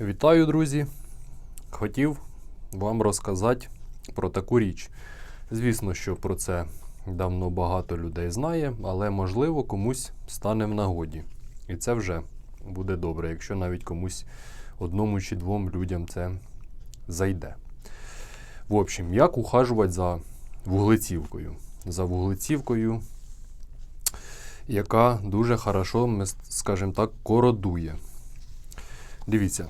Вітаю, друзі! Хотів вам розказати про таку річ. Звісно, що про це давно багато людей знає, але можливо комусь стане в нагоді. І це вже буде добре, якщо навіть комусь одному чи двом людям це зайде. В общем, як ухажувати за вуглецівкою? За вуглецівкою, яка дуже хорошо, скажімо так, кородує. Дивіться.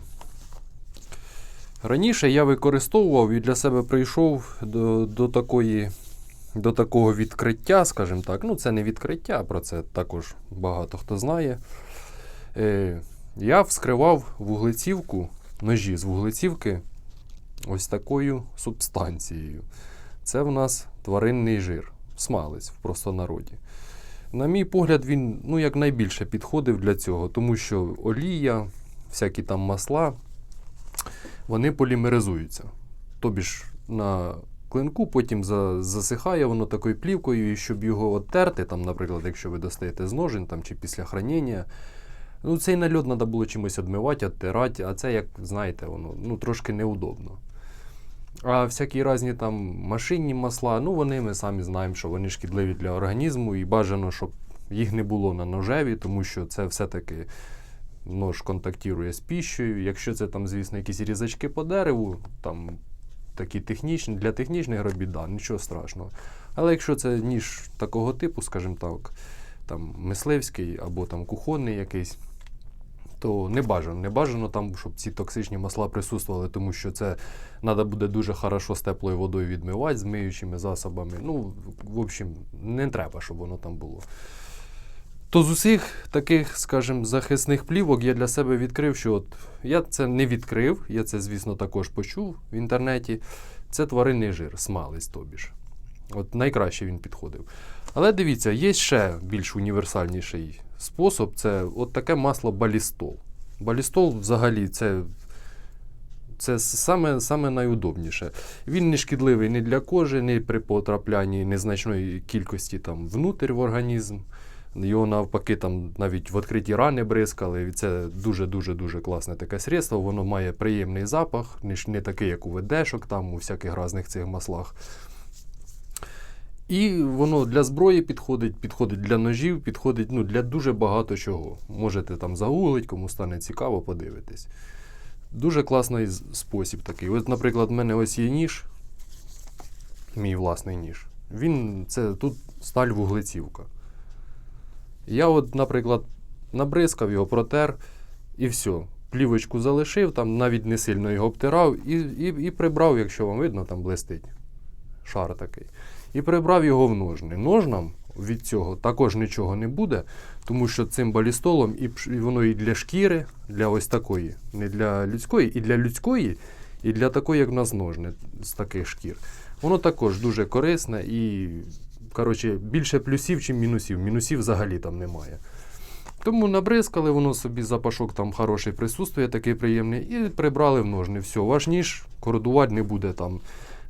Раніше я використовував і для себе прийшов до, до, такої, до такого відкриття, скажімо так. Ну, це не відкриття, про це також багато хто знає. Е, я вскривав вуглецівку, ножі з вуглецівки ось такою субстанцією. Це в нас тваринний жир, смалець в простонароді. На мій погляд, він ну, як найбільше підходив для цього, тому що олія, всякі там масла, вони полімеризуються. Тобі ж на клинку потім засихає воно такою плівкою, і щоб його оттерти, там, наприклад, якщо ви достаєте з ножен там, чи після хранення, ну, цей нальот треба було чимось відмивати, відтирати, а це, як знаєте, воно ну, трошки неудобно. А всякі різні там машинні масла, ну вони ми самі знаємо, що вони шкідливі для організму, і бажано, щоб їх не було на ножеві, тому що це все-таки нож контактує з піщею. Якщо це там, звісно, якісь різачки по дереву, там такі технічні, для технічних робіт, да, нічого страшного. Але якщо це ніж такого типу, скажімо так, там мисливський або там кухонний якийсь, то не бажано. Не бажано там, щоб ці токсичні масла присутствували, тому що це треба буде дуже хорошо з теплою водою відмивати, з миючими засобами. Ну, в общем, не треба, щоб воно там було. То з усіх таких, скажімо, захисних плівок я для себе відкрив, що от я це не відкрив, я це, звісно, також почув в інтернеті. Це тваринний жир, смалець тобі ж. От найкраще він підходив. Але дивіться, є ще більш універсальніший спосіб це от таке масло балістол. Балістол взагалі це, це саме, саме найудобніше. Він не шкідливий ні для кожи, ні при потраплянні незначної кількості там, внутрь в організм. Його навпаки, там навіть в відкриті рани бризкали. І це дуже-дуже дуже класне таке средство. Воно має приємний запах, не, такий, як у ведешок, там у всяких різних цих маслах. І воно для зброї підходить, підходить для ножів, підходить ну, для дуже багато чого. Можете там загуглить, кому стане цікаво, подивитись. Дуже класний спосіб такий. От, наприклад, в мене ось є ніж, мій власний ніж. Він це тут сталь вуглецівка. Я, от, наприклад, набризкав його, протер і все. Плівочку залишив, там навіть не сильно його обтирав і, і, і прибрав, якщо вам видно, там блистить шар такий. І прибрав його в ножни. Ножнам від цього також нічого не буде, тому що цим балістолом і, воно і для шкіри, для ось такої, не для людської, і для людської, і для такої, як в нас ножни з таких шкір. Воно також дуже корисне і коротше, більше плюсів, чим мінусів. Мінусів взагалі там немає. Тому набризкали, воно собі запашок там хороший присутствує, такий приємний, і прибрали в ножни. Все, ваш ніж кородувати не буде там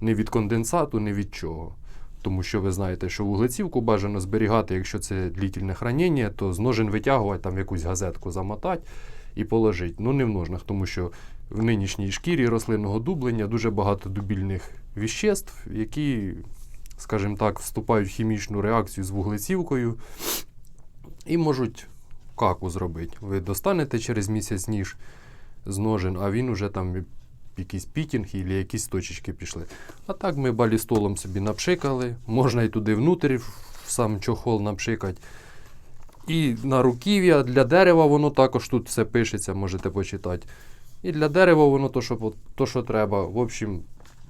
ні від конденсату, ні від чого. Тому що ви знаєте, що вуглецівку бажано зберігати, якщо це длительне хранення, то з ножен витягувати, там якусь газетку замотати і положити. Ну не в ножнах, тому що в нинішній шкірі рослинного дублення дуже багато дубільних віществ, які, скажімо так, вступають в хімічну реакцію з вуглецівкою і можуть каку зробити. Ви достанете через місяць ніж з ножен, а він уже там якийсь пітінг і якісь точечки пішли. А так ми балістолом собі напшикали, можна і туди внутрі сам чохол напшикати. І на руків'я для дерева воно також тут все пишеться, можете почитати. І для дерева воно то, що, то, що треба. В общем,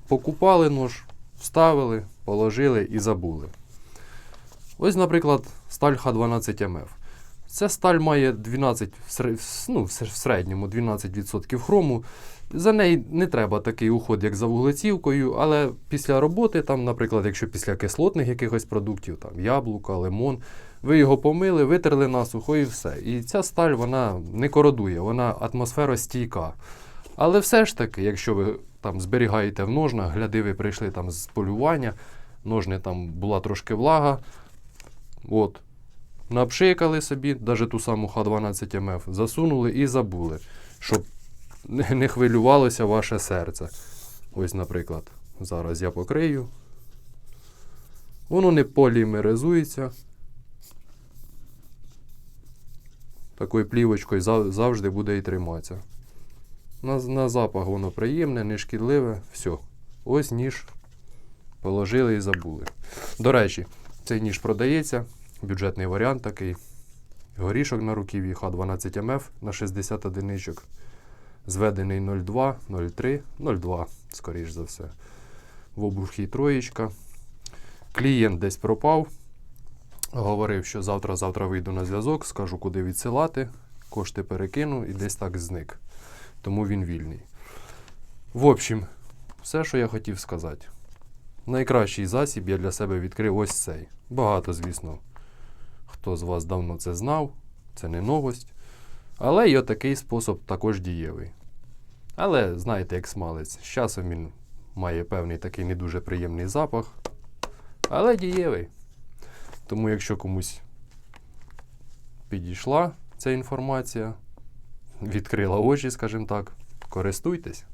покупали нож, вставили, положили і забули. Ось, наприклад, сталь Х12МФ. Ця сталь має 12, в ну, в середньому 12% хрому. За неї не треба такий уход, як за вуглецівкою, але після роботи, там, наприклад, якщо після кислотних якихось продуктів, там яблука, лимон, ви його помили, витерли насухо і все. І ця сталь вона не кородує, вона атмосферостійка. Але все ж таки, якщо ви там зберігаєте в ножнах, гляди, ви прийшли там з полювання, ножни там була трошки влага. От, напшикали собі, навіть ту саму Х12МФ, засунули і забули, щоб не хвилювалося ваше серце. Ось, наприклад, зараз я покрию. Воно не полімеризується. Такою плівочкою завжди буде і триматися. На, на запах воно приємне, не шкідливе. Все. Ось ніж положили і забули. До речі, цей ніж продається. Бюджетний варіант такий. Горішок на руків'ї Х12 МФ на 60 одиничок. Зведений 0,2, 0,3, 0,2, скоріш за все. В обухі троєчка. Клієнт десь пропав. Говорив, що завтра-завтра вийду на зв'язок, скажу, куди відсилати. Кошти перекину і десь так зник. Тому він вільний. В общем, все, що я хотів сказати. Найкращий засіб я для себе відкрив ось цей. Багато, звісно, хто з вас давно це знав, це не новость. Але й отакий спосіб також дієвий. Але знаєте, як смалець, з часом він має певний такий не дуже приємний запах, але дієвий. Тому, якщо комусь підійшла ця інформація, відкрила очі, скажімо так, користуйтесь.